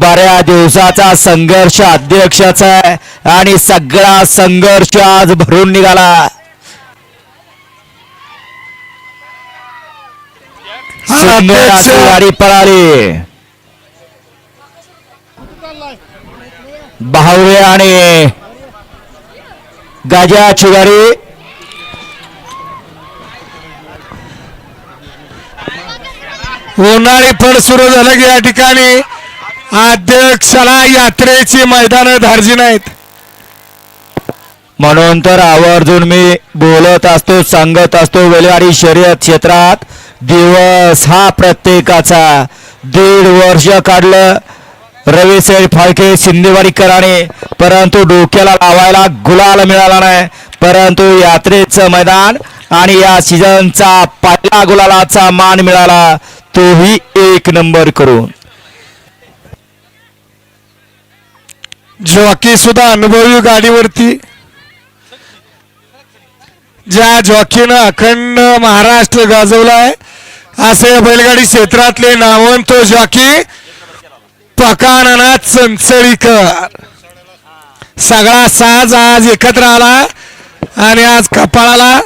बऱ्या दिवसाचा संघर्ष अध्यक्षाचा आहे आणि सगळा संघर्ष आज भरून निघाला. गाडी पळाली बाहुळे आणि गाजाची गाडी उन्हाळी फळ सुरू झालं की या ठिकाणी. अध्यक्षाला यात्रेची मैदान धार्जी नाहीत म्हणून तर आवर्जून मी बोलत असतो सांगत असतो वेलवाडी शर्यत क्षेत्रात दिवस हा प्रत्येकाचा. दीड वर्ष काढलं रवी सेठ फाळके शिंदेवाडीकराने परंतु डोक्याला लावायला गुलाल मिळाला नाही. परंतु यात्रेचं मैदान आणि या सीझनचा पहिला गुलालाचा मान मिळाला तोही एक नंबर करून. जॉकी सुद्धा अनुभवी गाडीवरती. ज्या जॉकीनं अखंड महाराष्ट्र गाजवलाय असे बैलगाडी क्षेत्रातले नावंत तो जॉकी पकाननाथ चंचळीकर. सगळा साज आज एकत्र आला आणि आज कपाळाला